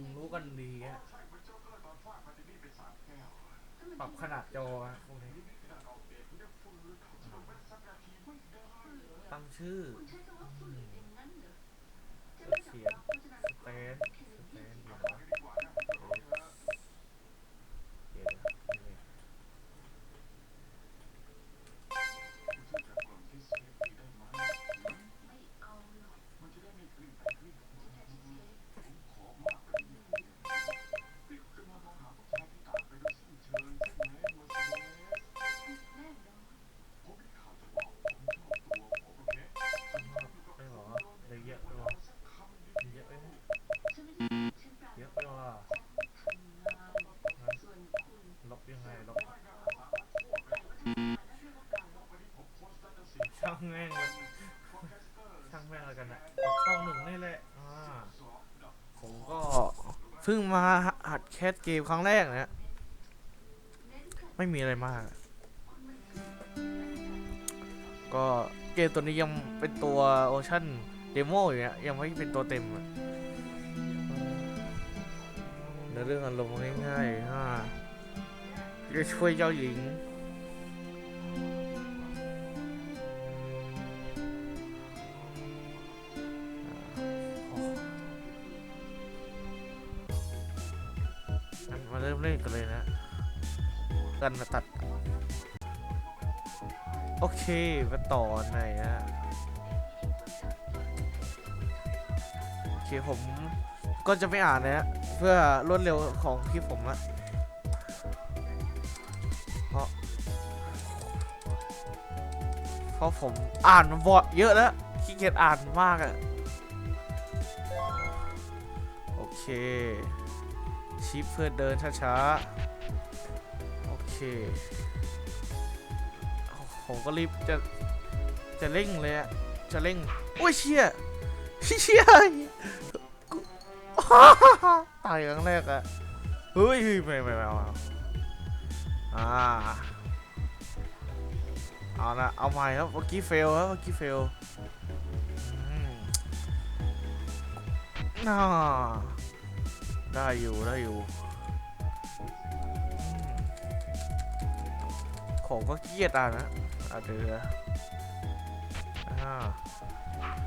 งรู้กันดีฮะปรับขนาดจอฮะพวกนี้ตั้งชื่อ เพิ่งมาหัดแคสเกมครั้งแรกนะไม่มีอะไรมาก ก็เกมตัวนี้ยังเป็นตัวโอชั่นเดโมอยู่เนี่ยยังไม่เป็นตัวเต็มอะเนื้อเรื่องอารมณ์ง่ายๆฮะจะช่วยเจ้าหญิง เล่นกันเลยนะกันมาตัด โอเค มาต่อไหนฮะโอเค ผมก็จะไม่อ่านนะฮะ เพื่อรวดเร็วของคลิปผมอะเพราะเพราะผมอ่านมาบ่อยเยอะแล้วขี้เกียจอ่านมากอะโอเค ชิปเพื่อเดินช้าๆ โอเค ผมก็รีบจะ จะเร่งเลยอะจะเร่ง โอ้ยเชี่ยเชี่ยตายครั้งแรกอะเฮ้ยเฮ้ยไม่ไม่ไม่เอาอ่าเอานะเอาใหม่ครับเมื่อกี้เฟลครับเมื่อกี้เฟลน่า ได้อยู่ได้อยู่ ขอืมผมก็เครียดอะนะอะเดี๋ยวนะอ่า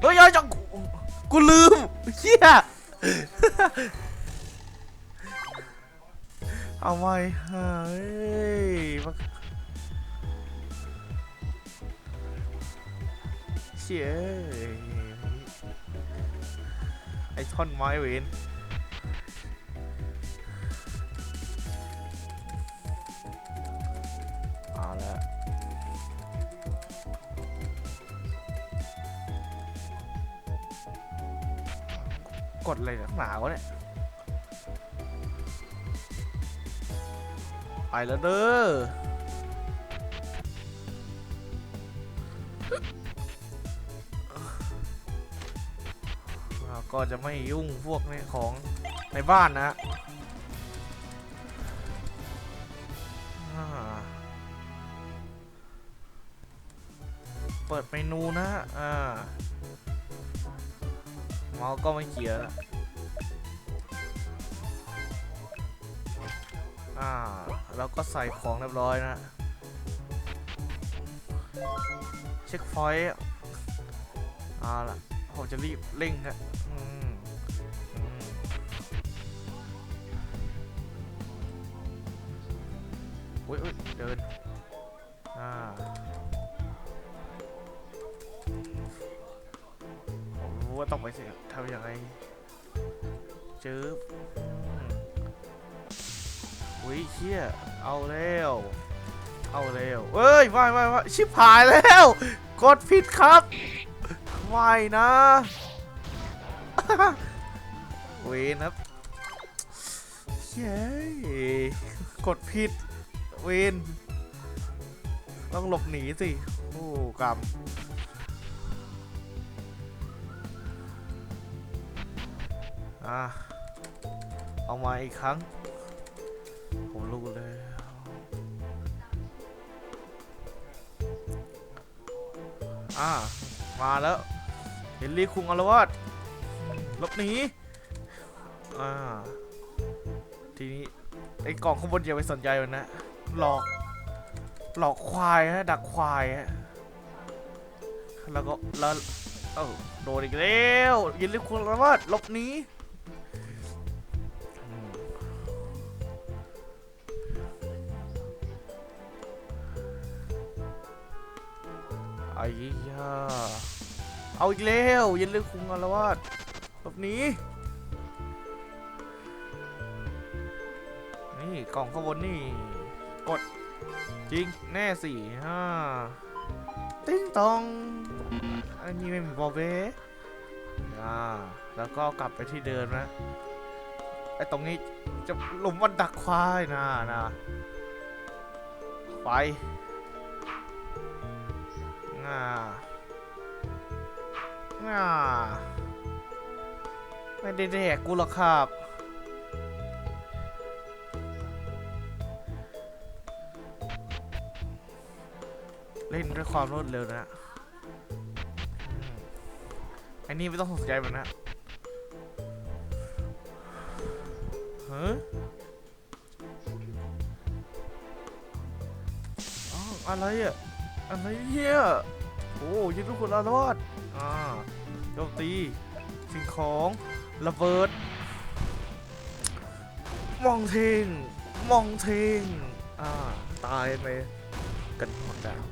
เฮ้ยจังกูลืมเฮียเอาไว้เฮ้ยเชี่ยไอ้ท่อนไม้เวน เอาละกดอะไรหนักหนาวะเนี่ย ไปแล้วเด้อก็จะไม่ยุ่งพวกนี้ของในบ้านนะ เปิดเมนูนะ อ่า เมาส์ก็ไม่เขียนอะอ่าเราก็ใส่ของเรียบร้อยนะ เช็คพอยต์อ่าล่ะผมจะรีบเร่งนะ อุ้ยเชี่ยเอาแล้วเอาแล้วเอ้ยไม่ไม่ไม่ชิบหายแล้ว กดผิดครับไม่นะเวนครับเย้กดผิดเวนต้องหลบหนีสิโอ้กรรมอะเอามาอีกครั้ง ผมรู้แล้ว อ่า มาแล้ว เฮนรี่คุงอารวาสลบหนี อ่า ทีนี้ ไอ้กล่องข้างบนอย่าไปสนใจมันนะ หลอก หลอกควายฮะ ดักควายฮะ แล้วก็ แล้ว เอ้าโดนอีกแล้วเฮนรี่คุงอารวาสลบหนี อ้ยาเอาอีกแล้วยันเรื่องคุงอารวาสแบบนี้ นี่กล่องข้างบนนี่ กด จริงแน่สี่ห้าติ้งตอง อันนี้ไม่มีบอเบ้อ่าแล้วก็กลับไปที่เดิมนะไอ้ตรงนี้จะหลุมมันดักควายนะนะไป ง่าง่าไม่ได้แดกกูหรอกครับเล่นด้วยความรวดเร็วนะอืมไอ้นี่ไม่ต้องสนใจมันนะเฮะอ้าวอะไรอะอะไรเนี่ย โอ้ยิงทุกคนละรอดอ่าโจมตีสิ่งของระเบิด มองเทงมองเทงอ่าตายไปกันหมดแล้ว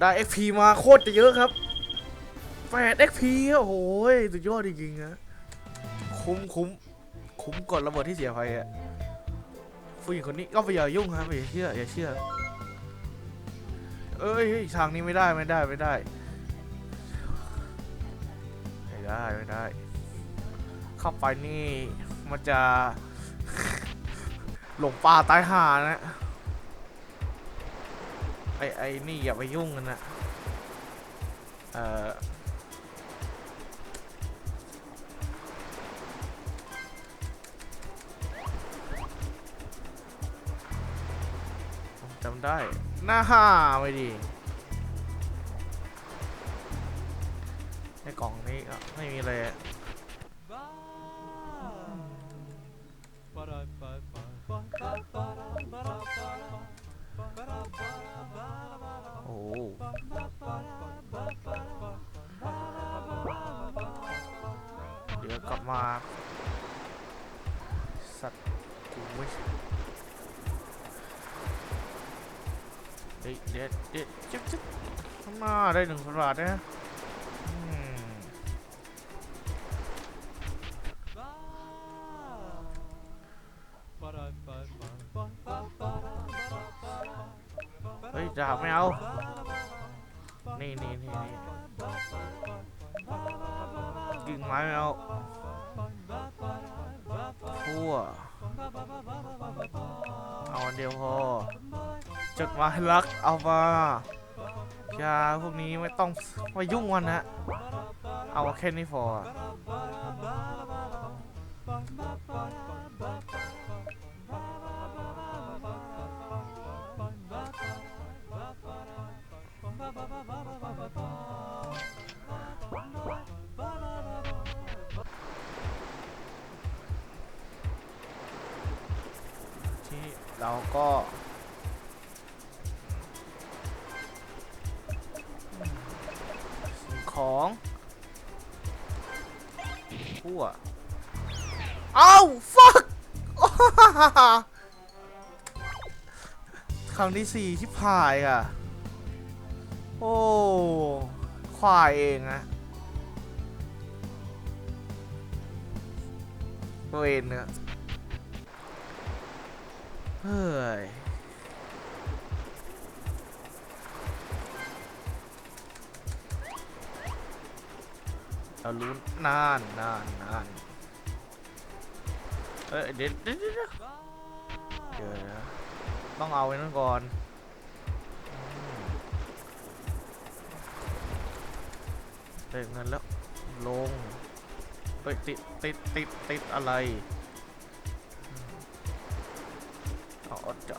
ได้ XP มาโคตรจะเยอะครับ8 XP โอ้โหสุดยอดจริงๆนะคุ้มคุ้มคุ้มกดระเบิดที่เสียไปอะ ผู้หญิงคนนี้ก็ไปอย่ายุ่งครับอย่าเชื่ออย่าเชื่อ เอ้ยเฮ้ยทางนี้ไม่ได้ไม่ได้ไม่ได้ ไม่ได้ไม่ได้ เข้าไปนี่มันจะ หลงป่าตายหานะไอไอนี่อย่าไปยุ่งกันนะเอ่อ ได้หน้าห้าไม่ดีในกล่องนี้ไม่มีเลยอะโอ้เดี๋ยวกลับมา สัตว์กูไม่ เฮ้ยเด็ดเด็ดจิ๊บจิ๊บเข้ามาได้หนึ่งพันบาทนะเฮ้ยดาบไม่เอา นี่นี่นี่นี่กิ่งไม้ไม่เอาทั่วเอาอันเดียวพอ จดหมายรักเอามายาพวกนี้ไม่ต้องมายุ่งมันนะ เอาแค่นี้พอที่เราก็ ของทั่วเอ้า fuck ครั้งที่สี่ที่พายอะ โอ้ ควายเองอะเวนเนอะเฮ้ย เรารู้นานนานนานเฮ้ยเด็ดเดี๋เดี๋ยวเดี๋วต้องเอาไว้นั่นก่อนเได้เงินแล้ว ลงเฮ้ยติดติดติดติดอะไรอ๋อจะ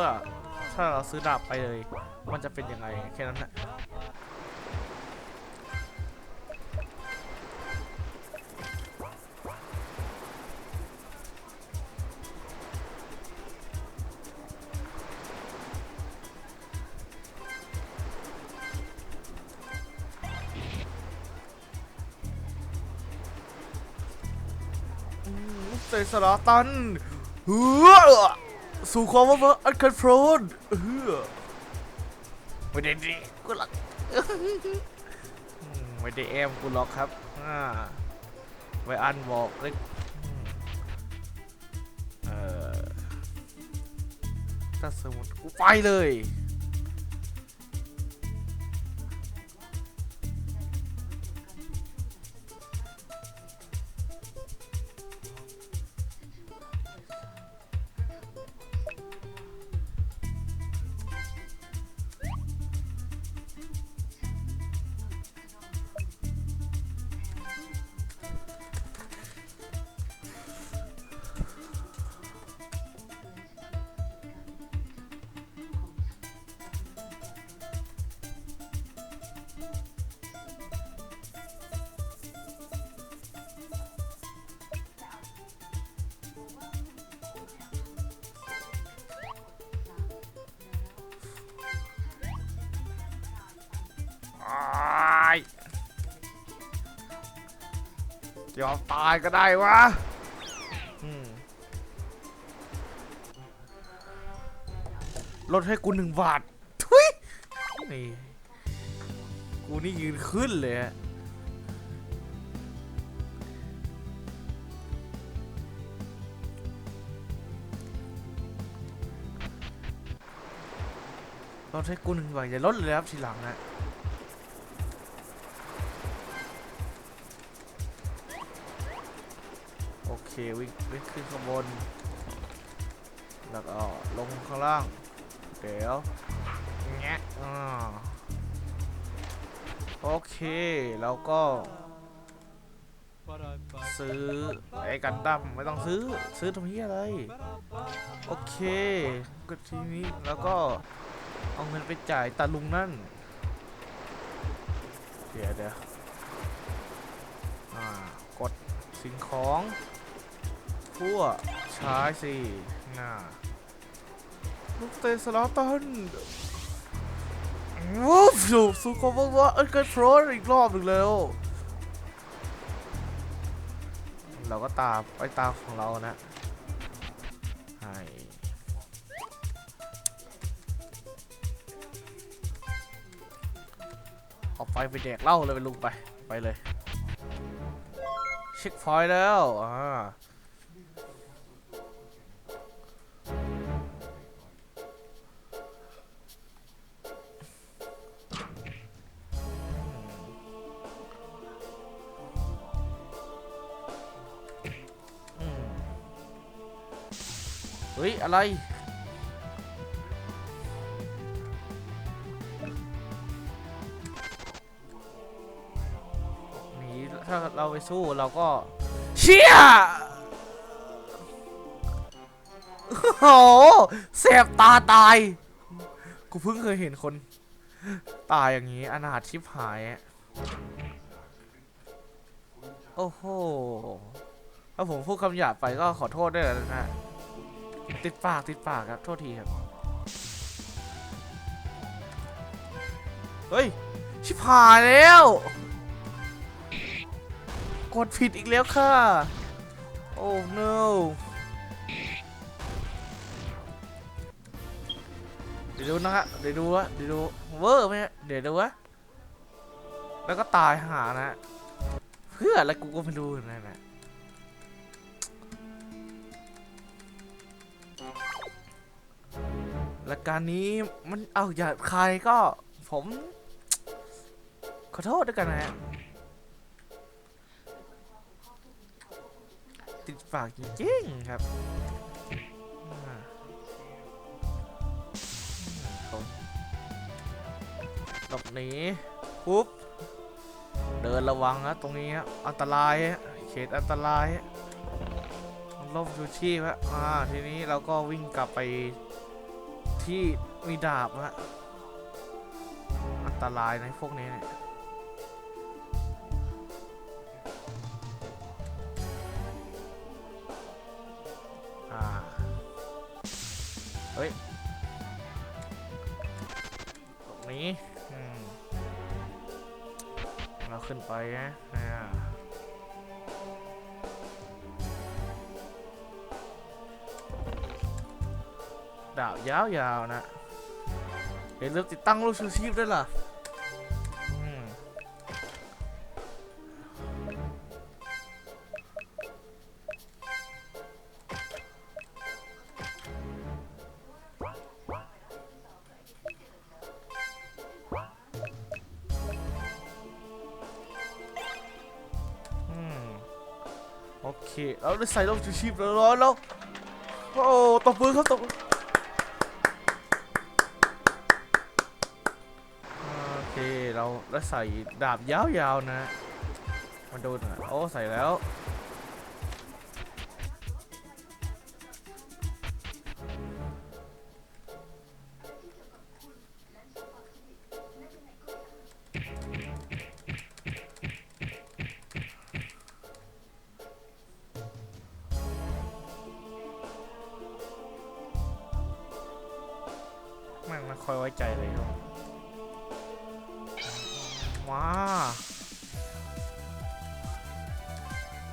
ว่าถ้าเราซื้อดาบไปเลย มันจะเป็นยังไงแค่นั้นแหละอืมเซสลาตันเฮือ สู่ความว่าอันคันโฟรนเฮือไม่ได้ดีกูหลักไม่ได้แอมกูหรอกครับอ่าไว้อันบอกเลยเออถ้าสมมติกูไปเลย ยอมตายก็ได้วะอืมลดให้กูหนึ่งบาท ทุยนี่ กูนี่ยืนขึ้นเลยอะลดให้กูหนึ่งบาทอย่าลดเลยครับทีหลังนะ วิ่งวิ่งขึ้นข้างบน แล้วก็ลงข้างล่าง เดี๋ยวแงะอ่าโอเค แล้วก็ซื้อไอ้กันดั้มไม่ต้องซื้อซื้อตรงนี้อะไร โอเคก็ทีนี้แล้วก็เอาเงินไปจ่ายตาลุงนั่น เดี๋ยวเดี๋ยวกดสิ่งของ ทั่วใช้สิน่าลูกเตะสลาตันวูฟสูบสูก็บอกว่าเอ็นเกิดโฟรนอีกรอบหนึ่งแล้ว เราก็ตามไปตามของเรานะให้เอาไปไปแดกเหล้าเลยไปลุงไป ไปเลย เช็คพอยต์แล้วอ่า ฮ้ย อะไรหนีถ้าเราไปสู้เราก็ เชี่ยโอ้โหเสบตาตาย กูเพิ่งเคยเห็นคน ตายอย่างนี้อนาถชิบหาย โอ้โห ถ้าผมพูดคำหยาบไปก็ขอโทษด้วยนะ ติดปากติดปากครับ โทษทีครับ เฮ้ย ชิบหายแล้ว กดผิดอีกแล้วค่ะ โอ้ no เดี๋ยวดูนะฮะเดี๋ยวดูวะเดี๋ยวดูเวอร์ไหมเดี๋ยวดูวะแล้วก็ตายหานะ เพื่ออะไรกูก็ไม่รู้นั่นแหละ และการนี้มันเอาอย่าใครก็ผม ขอโทษด้วยกันนะฮะติดปากจริงๆครับหลบหนีปุ๊บ เดินระวังนะตรงนี้อันตรายเขตอันตรายล่มชูชีพฮะอ่าทีนี้เราก็วิ่งกลับไป ที่มีดาบฮะอันตรายในะพวกนี้เนี่ยเฮ้ย ตรงนี้อืมเราขึ้นไปนะ ดาบยาวๆนะเห็นเริ่มติดตั้งลูกชูชีพด้วยล่ะโอเค เราได้ใส่ลูกชูชีพแล้วร้อนแล้ว โอ้ตบมือครับตบ แล้วใส่ดาบยาวๆนะมาดูหน่อยโอ้ใส่แล้ว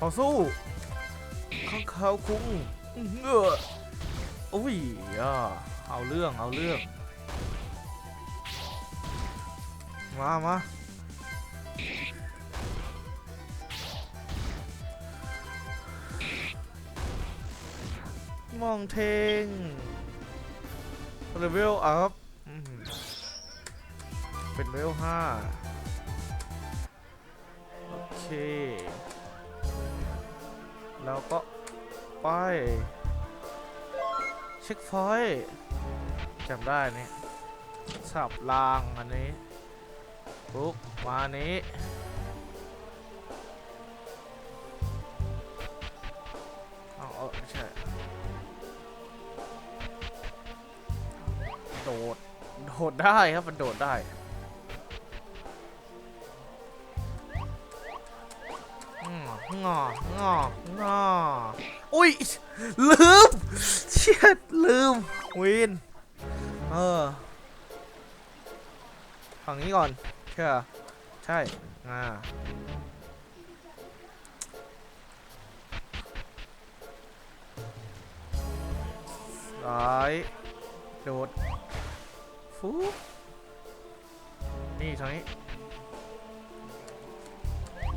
ต่อสู้ข้างขาวคุ้งอื้อออุ้ยเอาเรื่องเอาเรื่อง มามามองเทงเลเวลอัพเป็นเลเวลห้าโอเค แล้วก็ไปเช็คพอยต์จำได้นี่สับรางอันนี้ปุ๊บมานี้เอาเอาไม่ใช่โดด โดดได้ครับ มันโดดได้ องององออุ้ยลืมเชียดลืมวินเออฝั่งนี้ก่อนเชื่อใช่อ่าซ้ายโดดฟูนี่ทางนี้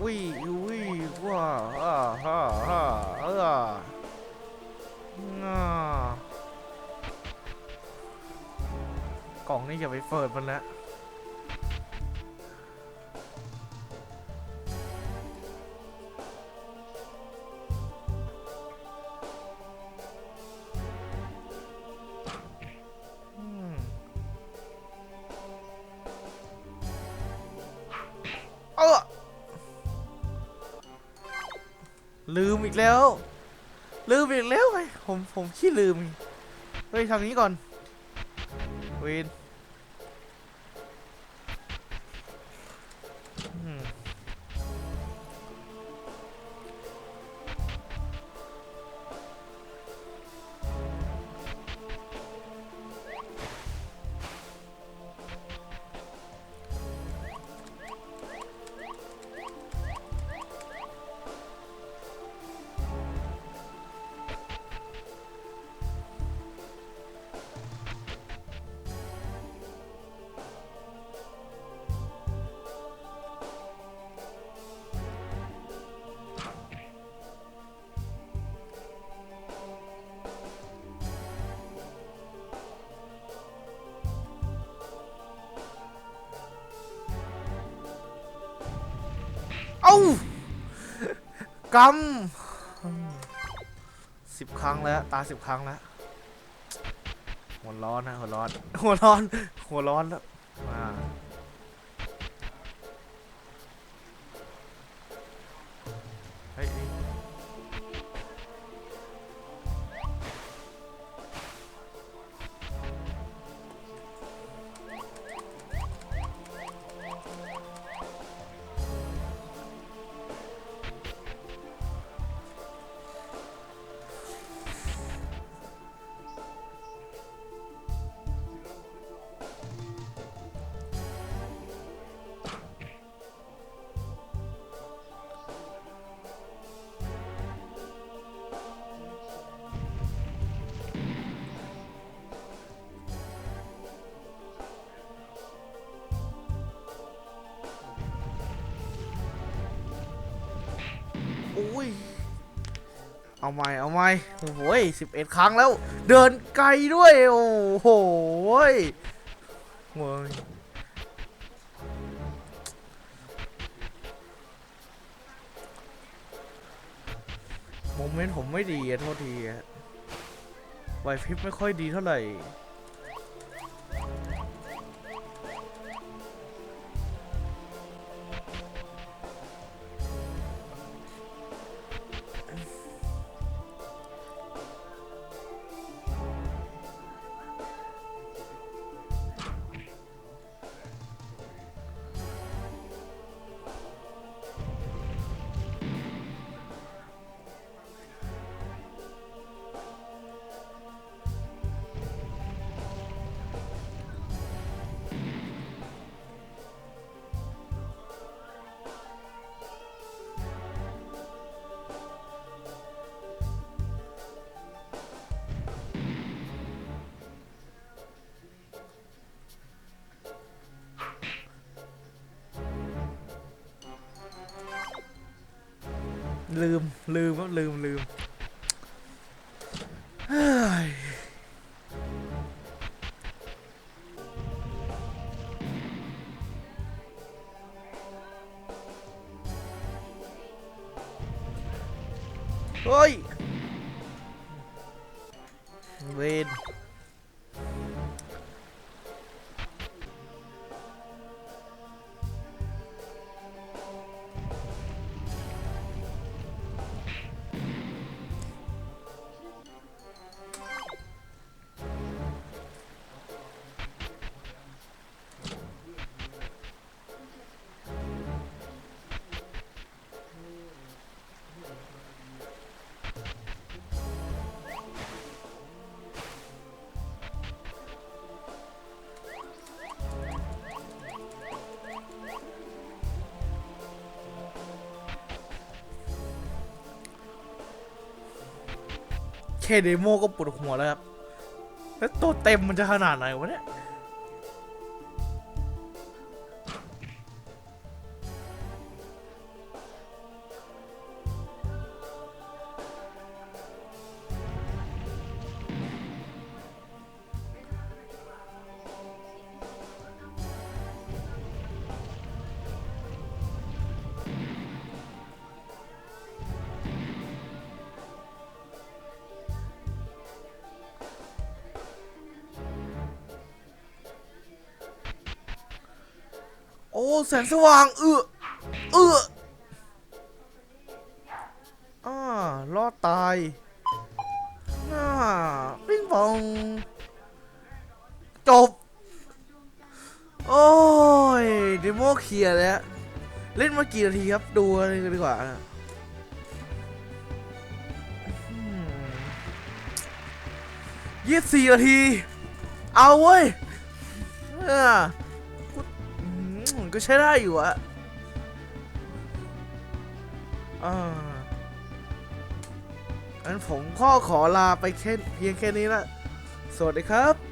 วิวิว้าฮ่าฮ่าฮ่าฮ่าง่ากล่องนี้อย่าไปเปิดมันแล้ว ลืม เฮ้ยทางนี้ก่อนเวน อ้ากำสิบครั้งแล้ว ตาสิบครั้งแล้ว หัวร้อนนะหัวร้อน หัวร้อน หัวร้อนแล้ว เอาไม่เอาไม่โอ้โหสิบเอ็ดครั้งแล้ว เดินไกลด้วย โอ้โหยเว้ยโมเมนต์ผมไม่ดีอะโทษทีอะไหวพริบไม่ค่อยดีเท่าไหร่ ลืมลืมครับลืมลืมเฮ้ยเฮ้ยเวน ค่เดโมก็ปวดหัวแล้วครับ แล้วตัวเต็มมันจะขนาดไหนวะเนี่ย แสงสว่างเออเอออ่ารอดตายน่าปิ้งปอง จบ โอ้ยเดโมเคลียร์แล้ว เล่นมากี่นาทีครับ ดูกันดีกว่ายี่สิบสี่นาที เอาเว้ยอ่าอืม ก็ใช้ได้อยู่อะอ่างั้นผมข้อขอลาไปแค่เพียงแค่นี้ละ สวัสดีครับ